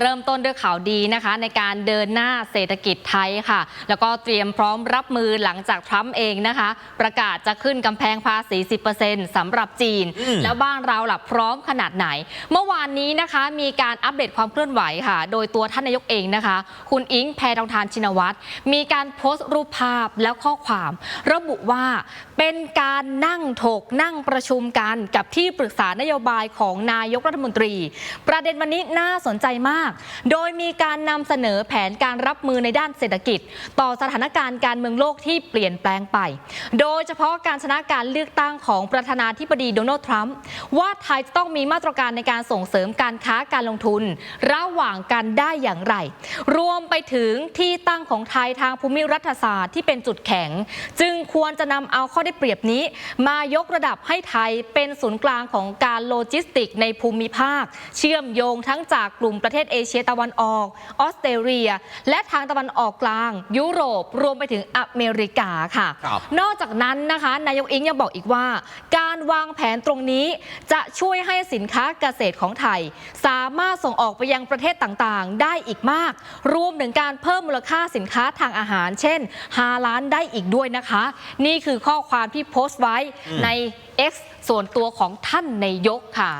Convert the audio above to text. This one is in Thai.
เริ่มต้นด้วยข่าวดีนะคะในการเดินหน้าเศรษฐกิจไทยค่ะ แล้วก็เตรียมพร้อมรับมือหลังจากทรัมป์เองนะคะ ประกาศจะขึ้นกำแพงภาษี 10%สำหรับจีนอืมแล้วบ้านเราล่ะพร้อมขนาดไหน เมื่อวานนี้นะคะมีการอัปเดตความเคลื่อนไหวค่ะ โดยตัวท่านนายกเองนะคะ คุณอิงแพทองทานชินวัตรมีการโพสต์รูปภาพแล้วข้อความ ระบุว่าเป็นการนั่งถกนั่งประชุมกันกับที่ปรึกษานโยบายของนายกรัฐมนตรี ประเด็นวันนี้น่าสนใจมากโดยมีการนำเสนอแผนการรับมือในด้านเศรษฐกิจ ต่อสถานการณ์การเมืองโลกที่เปลี่ยนแปลงไป โดยเฉพาะการชนะการเลือกตั้งของประธานาธิบดีโดนัลด์ทรัมป์ว่าไทยจะต้องมีมาตรการในการส่งเสริมการค้าการลงทุน ระหว่างกันได้อย่างไร รวมไปถึงที่ตั้งของไทยทางภูมิรัฐศาสตร์ที่เป็นจุดแข็ง จึงควรจะนำเอาข้อได้เปรียบนี้ มายกระดับให้ไทยเป็นศูนย์กลางของการโลจิสติกในภูมิภาค เชื่อมโยงทั้งจากกลุ่มประเทศเอเชียตะวันออก ออสเตรเลีย และทางตะวันออกกลาง ยุโรปรวมไปถึงอเมริกาค่ะ ครับ นอกจากนั้นนะคะนายกอิงยังบอกอีกว่า การวางแผนตรงนี้จะช่วยให้สินค้าเกษตรของไทย สามารถส่งออกไปยังประเทศต่างๆ ได้อีกมาก รวมถึงการเพิ่มมูลค่าสินค้าทางอาหาร เช่น5ล้านได้อีกด้วยนะคะ นี่คือข้อความที่โพสต์ไว้ใน X ส่วนตัวของท่านนายกค่ะ